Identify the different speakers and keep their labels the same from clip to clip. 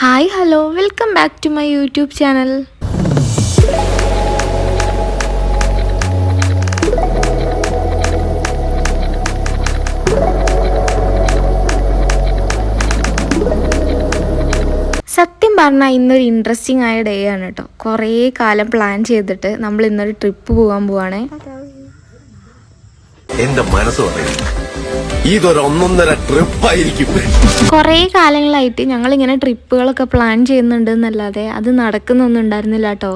Speaker 1: Hi hello. Welcome back to my YouTube channel. സത്യം പറഞ്ഞാൽ ഇന്നൊരു ഇൻട്രസ്റ്റിംഗ് ആയ ഡേ ആണ് കേട്ടോ കുറേ കാലം പ്ലാൻ ചെയ്തിട്ട് നമ്മൾ ഇന്നൊരു ട്രിപ്പ് പോകാൻ പോവാണേ.
Speaker 2: എന്റെ മനസ്സ് പറയും. ഇതൊരു ഒന്നൊന്നര ട്രിപ്പായിരിക്കും
Speaker 1: കുറേ കാലങ്ങളായിട്ട് ഞങ്ങൾ ഇങ്ങനെ ട്രിപ്പുകളൊക്കെ പ്ലാൻ ചെയ്യുന്നുണ്ട് എന്നല്ലാതെ അത് നടക്കുന്നൊന്നും ഉണ്ടായിരുന്നില്ല കേട്ടോ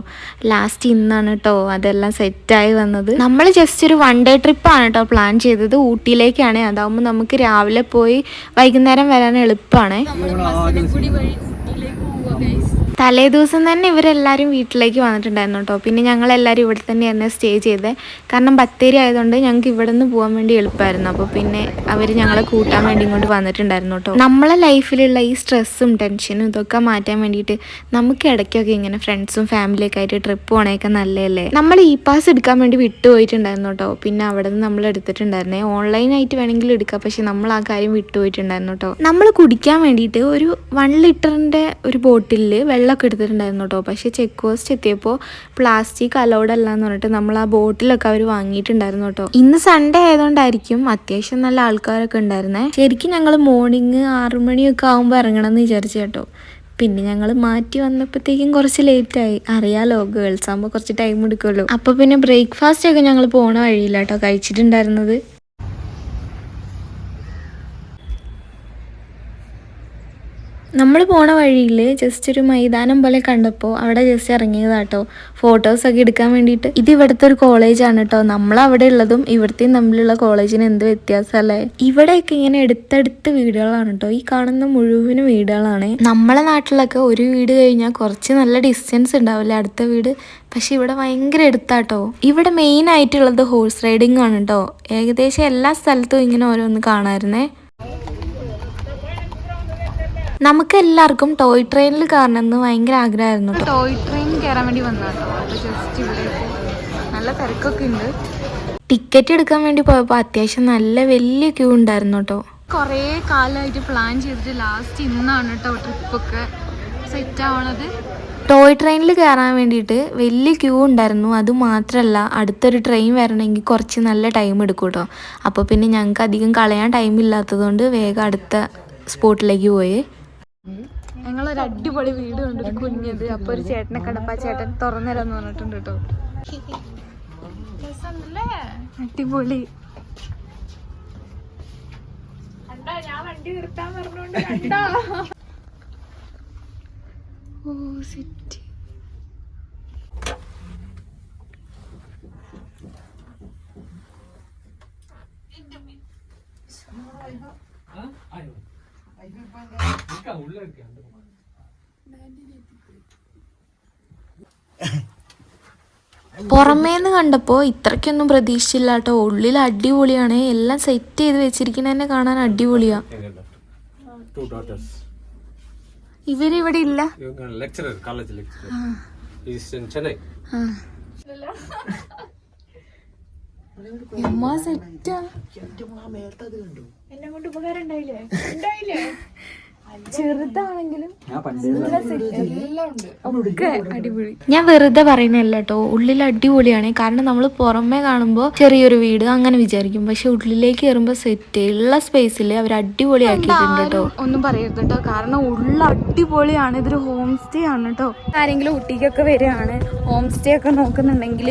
Speaker 1: ലാസ്റ്റ് ഇന്നാണ് കേട്ടോ അതെല്ലാം സെറ്റായി വന്നത്. നമ്മൾ ജസ്റ്റ് ഒരു വൺ ഡേ ട്രിപ്പാണ് കേട്ടോ പ്ലാൻ ചെയ്തത്. ഊട്ടിയിലേക്കാണ്. അതാവുമ്പോൾ നമുക്ക് രാവിലെ പോയി വൈകുന്നേരം വരാൻ എളുപ്പമാണ് തലേ ദിവസം തന്നെ ഇവരെല്ലാവരും വീട്ടിലേക്ക് വന്നിട്ടുണ്ടായിരുന്നു കേട്ടോ. പിന്നെ ഞങ്ങൾ എല്ലാവരും ഇവിടെ തന്നെയായിരുന്നു സ്റ്റേ ചെയ്തത് കാരണം ബത്തേരി ആയതുകൊണ്ട് ഞങ്ങൾക്ക് ഇവിടെ നിന്ന് പോകാൻ വേണ്ടി എളുപ്പമായിരുന്നു. അപ്പോൾ പിന്നെ അവർ ഞങ്ങളെ കൂട്ടാൻ വേണ്ടി ഇങ്ങോട്ട് വന്നിട്ടുണ്ടായിരുന്നു കേട്ടോ. നമ്മളെ ലൈഫിലുള്ള ഈ സ്ട്രെസ്സും ടെൻഷനും ഇതൊക്കെ മാറ്റാൻ വേണ്ടിയിട്ട് നമുക്ക് ഇടയ്ക്കൊക്കെ ഇങ്ങനെ ഫ്രണ്ട്സും ഫാമിലിയൊക്കെ ആയിട്ട് ട്രിപ്പ് പോകണേക്കെ നല്ലതല്ലേ? നമ്മൾ ഇ പാസ് എടുക്കാൻ വേണ്ടി വിട്ടുപോയിട്ടുണ്ടായിരുന്നു കേട്ടോ. പിന്നെ അവിടെ നിന്ന് നമ്മൾ എടുത്തിട്ടുണ്ടായിരുന്നേ. ഓൺലൈനായിട്ട് വേണമെങ്കിൽ എടുക്കാം. പക്ഷെ നമ്മൾ ആ കാര്യം വിട്ടുപോയിട്ടുണ്ടായിരുന്നു കേട്ടോ. നമ്മൾ കുടിക്കാൻ വേണ്ടിയിട്ട് ഒരു വൺ ലിറ്ററിന്റെ ഒരു ബോട്ടിലിൽ വെള്ളമൊക്കെ എടുത്തിട്ടുണ്ടായിരുന്നു കേട്ടോ പക്ഷേ ചെക്ക് പോസ്റ്റ് എത്തിയപ്പോൾ പ്ലാസ്റ്റിക് അലൗഡ് അല്ല എന്ന് പറഞ്ഞിട്ട് നമ്മൾ ആ ബോട്ടിലൊക്കെ അവർ വാങ്ങിയിട്ടുണ്ടായിരുന്നു കേട്ടോ ഇന്ന് സൺഡേ ആയതുകൊണ്ടായിരിക്കും അത്യാവശ്യം നല്ല ആൾക്കാരൊക്കെ ഉണ്ടായിരുന്നേ. ശരിക്കും ഞങ്ങൾ മോർണിംഗ് ആറു മണിയൊക്കെ ആകുമ്പോൾ ഇറങ്ങണം എന്ന് വിചാരിച്ചു കേട്ടോ. പിന്നെ ഞങ്ങൾ മാറ്റി വന്നപ്പോഴത്തേക്കും കുറച്ച് ലേറ്റായി അറിയാലോ ഗേൾസ് ആകുമ്പോൾ കുറച്ച് ടൈം എടുക്കുമല്ലോ അപ്പോൾ പിന്നെ ബ്രേക്ക്ഫാസ്റ്റ് ഒക്കെ ഞങ്ങൾ പോണ കേട്ടോ കഴിച്ചിട്ടുണ്ടായിരുന്നത്. നമ്മൾ പോണ വഴിയിൽ ജസ്റ്റ് ഒരു മൈതാനം പോലെ കണ്ടപ്പോൾ അവിടെ ജസ്റ്റ് ഇറങ്ങിയതാട്ടോ. ഫോട്ടോസൊക്കെ എടുക്കാൻ വേണ്ടിയിട്ട്. ഇത് ഇവിടുത്തെ ഒരു കോളേജാണ് കേട്ടോ നമ്മൾ അവിടെ ഉള്ളതും ഇവിടുത്തെയും തമ്മിലുള്ള കോളേജിന് എന്ത് വ്യത്യാസമല്ലേ ഇവിടെയൊക്കെ ഇങ്ങനെ എടുത്തടുത്ത് വീടുകളാണ് കേട്ടോ ഈ കാണുന്ന മുഴുവനും വീടുകളാണ്. നമ്മളെ നാട്ടിലൊക്കെ ഒരു വീട് കഴിഞ്ഞാൽ കുറച്ച് നല്ല ഡിസ്റ്റൻസ് ഉണ്ടാവില്ലേ അടുത്ത വീട്? പക്ഷെ ഇവിടെ ഭയങ്കര എടുത്താട്ടോ ഇവിടെ മെയിൻ ആയിട്ടുള്ളത് ഹോഴ്സ് റൈഡിങ് ആണ് കേട്ടോ ഏകദേശം എല്ലാ സ്ഥലത്തും ഇങ്ങനെ ഓരോന്ന് കാണാമായിരുന്നേ നമുക്ക് എല്ലാവർക്കും ടോയ് ട്രെയിനിൽ കയറണമെന്ന് ഭയങ്കര ആഗ്രഹമായിരുന്നു ടോയ് ട്രെയിൻ കയറാൻ വേണ്ടി വന്നാട്ടോ അപ്പോൾ ജസ്റ്റ് ഇവിടെ നല്ല തിരക്കൊക്കെ ഉണ്ട്. ടിക്കറ്റ് എടുക്കാൻ വേണ്ടി പോയപ്പോൾ അത്യാവശ്യം നല്ല വലിയ ക്യൂ ഉണ്ടായിരുന്നു കേട്ടോ കുറേ കാലമായിട്ട് പ്ലാൻ ചെയ്തിട്ട് ലാസ്റ്റ് ഇന്നാണ് കേട്ടോ ട്രിപ്പൊക്കെ സെറ്റ് ആവണത്. ടോയ് ട്രെയിനിൽ കയറാൻ വേണ്ടിയിട്ട് വലിയ ക്യൂ ഉണ്ടായിരുന്നു. അത് മാത്രമല്ല അടുത്തൊരു ട്രെയിൻ വരണമെങ്കിൽ കുറച്ച് നല്ല ടൈം എടുക്കും കേട്ടോ അപ്പോൾ പിന്നെ ഞങ്ങൾക്ക് അധികം കളയാൻ ടൈം ഇല്ലാത്തതുകൊണ്ട് വേഗം അടുത്ത സ്പോട്ടിലേക്ക് പോയി. ഞങ്ങളൊരു അടിപൊളി വീട് കണ്ടൊരു കുഞ്ഞത്. അപ്പൊ ഒരു ചേട്ടനെ കടപ്പാ ചേട്ടൻ തുറന്നേരാന്ന് പറഞ്ഞിട്ടുണ്ട് കേട്ടോ. അടിപൊളി. ഓ സിറ്റി. പുറമേന്ന് കണ്ടപ്പോൾ ഇത്രയ്ക്കൊന്നും പ്രതീക്ഷിച്ചില്ല കേട്ടോ ഉള്ളിൽ അടിപൊളിയാണ്. എല്ലാം സെറ്റ് ചെയ്ത് വെച്ചിരിക്കുന്ന തന്നെ കാണാൻ അടിപൊളിയാ. ഇവരിവിടെ ഇല്ല?
Speaker 3: സെറ്റാ lecturer, college lecturer. ഉണ്ടായില്ലേ?
Speaker 1: ഉണ്ടായില്ലേ? ചെറുതാണെങ്കിലും ഒക്കെ അടിപൊളി. ഞാൻ വെറുതെ പറയുന്നല്ല കേട്ടോ ഉള്ളിൽ അടിപൊളിയാണ്. കാരണം നമ്മൾ പുറമേ കാണുമ്പോൾ ചെറിയൊരു വീട് അങ്ങനെ വിചാരിക്കും. പക്ഷെ ഉള്ളിലേക്ക് കയറുമ്പോൾ സെറ്റ് ഉള്ള സ്പേസിൽ അവർ അടിപൊളിയാക്കിയിട്ടുണ്ട് കേട്ടോ ഒന്നും പറയരുത് കേട്ടോ കാരണം ഉള്ള അടിപൊളിയാണ്. ഇതൊരു ഹോം സ്റ്റേ ആണ് കേട്ടോ ആരെങ്കിലും ഊട്ടിക്കൊക്കെ വരികയാണ് ഹോം സ്റ്റേ ഒക്കെ നോക്കുന്നുണ്ടെങ്കിൽ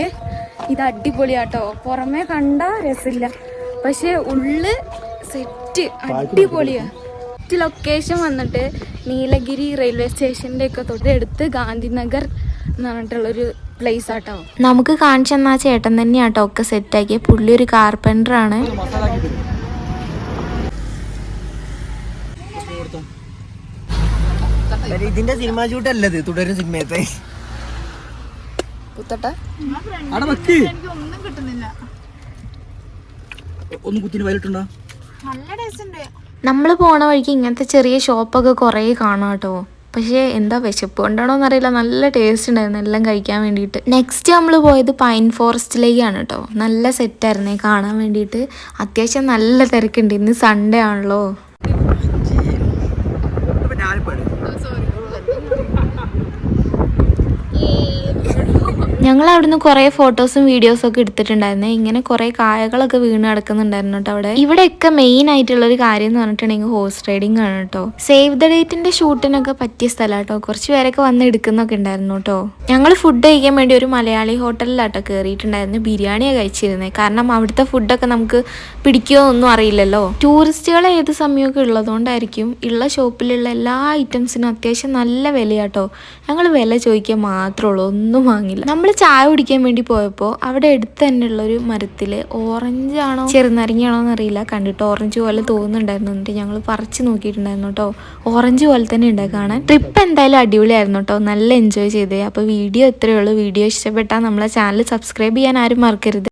Speaker 1: ഇത് അടിപൊളിയാട്ടോ പുറമേ കണ്ട രസമില്ല. പക്ഷെ ഉള്ള് സെറ്റ് അടിപൊളിയാ. ഫസ്റ്റ് ലൊക്കേഷൻ വന്നിട്ട് നീലഗിരി റെയിൽവേ സ്റ്റേഷന്റെ ഒക്കെ തൊട്ട് തൊട്ടടുത്ത് ഗാന്ധിനഗർ എന്ന് പറഞ്ഞിട്ടുള്ളൊരു പ്ലേസ് ആട്ടോ. നമുക്ക് കാണിച്ചു തന്ന ചേട്ടൻ തന്നെയാട്ടോ ഒക്കെ സെറ്റ് ആക്കിയ. പുള്ളി ഒരു കാർപ്പന്റർ ആണ്.
Speaker 4: ഇതിന്റെ സിനിമ ചൂട്ടല്ലത് തുടരും സിനിമയത്തെ ഒന്നും കുത്തിന് വയലിട്ടുണ്ടോ?
Speaker 1: നല്ല ടേസ്റ്റ് വയലിട്ടുണ്ടോ നമ്മൾ പോണ വഴിക്ക് ഇങ്ങനത്തെ ചെറിയ ഷോപ്പൊക്കെ കുറേ കാണാം കേട്ടോ. പക്ഷേ എന്താ വിശപ്പ് കൊണ്ടാണോ എന്നറിയില്ല നല്ല ടേസ്റ്റ് ഉണ്ടായിരുന്നു എല്ലാം കഴിക്കാൻ വേണ്ടിയിട്ട്. നെക്സ്റ്റ് നമ്മൾ പോയത് പൈൻ ഫോറസ്റ്റിലേക്കാണ് കേട്ടോ. നല്ല സെറ്റായിരുന്നേ കാണാൻ വേണ്ടിയിട്ട്. അത്യാവശ്യം നല്ല തിരക്കുണ്ട്. ഇന്ന് സൺഡേ ആണല്ലോ. ഞങ്ങൾ അവിടുന്ന് കുറേ ഫോട്ടോസും വീഡിയോസും ഒക്കെ എടുത്തിട്ടുണ്ടായിരുന്നു. ഇങ്ങനെ കുറേ കായകളൊക്കെ വീണ് കിടക്കുന്നുണ്ടായിരുന്നു കേട്ടോ അവിടെ. ഇവിടെയൊക്കെ മെയിൻ ആയിട്ടുള്ള ഒരു കാര്യം എന്ന് പറഞ്ഞിട്ടുണ്ടെങ്കിൽ ഹോഴ്സ് റൈഡിങ് ആണ് കേട്ടോ. സേവ് ദ ഡേറ്റിന്റെ ഷൂട്ടിനൊക്കെ പറ്റിയ സ്ഥലം കേട്ടോ. കുറച്ച് പേരൊക്കെ വന്ന് എടുക്കുന്നൊക്കെ ഉണ്ടായിരുന്നു കേട്ടോ. ഞങ്ങൾ ഫുഡ് കഴിക്കാൻ വേണ്ടി ഒരു മലയാളി ഹോട്ടലിലാട്ടോ കയറിയിട്ടുണ്ടായിരുന്നു ബിരിയാണിയാണ് കഴിച്ചിരുന്നത് കാരണം അവിടുത്തെ ഫുഡൊക്കെ നമുക്ക് പിടിക്കുമോ ഒന്നും അറിയില്ലല്ലോ. ടൂറിസ്റ്റുകൾ ഏത് സമയമൊക്കെ ഉള്ളതുകൊണ്ടായിരിക്കും ഉള്ള ഷോപ്പിലുള്ള എല്ലാ ഐറ്റംസിനും അത്യാവശ്യം നല്ല വിലയാട്ടോ ഞങ്ങൾ വില ചോദിക്കാൻ മാത്രമേ ഉള്ളൂ. ഒന്നും വാങ്ങില്ല. നമ്മൾ ചായ കുടിക്കാൻ വേണ്ടി പോയപ്പോൾ അവിടെ അടുത്ത് തന്നെയുള്ള ഒരു മരത്തിൽ ഓറഞ്ച് ആണോ ചെറുനാരങ്ങയാണോ എന്നറിയില്ല കണ്ടിട്ട് ഓറഞ്ച് പോലെ തോന്നുന്നുണ്ടായിരുന്നു. എന്നിട്ട് ഞങ്ങൾ പറിച്ച് നോക്കിയിട്ടുണ്ടായിരുന്നു കേട്ടോ ഓറഞ്ച് പോലെ തന്നെ ഉണ്ട് കാണാൻ. ട്രിപ്പ് എന്തായാലും അടിപൊളിയായിരുന്നു കേട്ടോ നല്ല എൻജോയ് ചെയ്തേ. അപ്പോൾ വീഡിയോ ഇത്രയേ ഉള്ളൂ. വീഡിയോ ഇഷ്ടപ്പെട്ടാൽ നമ്മളെ ചാനൽ സബ്സ്ക്രൈബ് ചെയ്യാൻ ആരും മറക്കരുത്.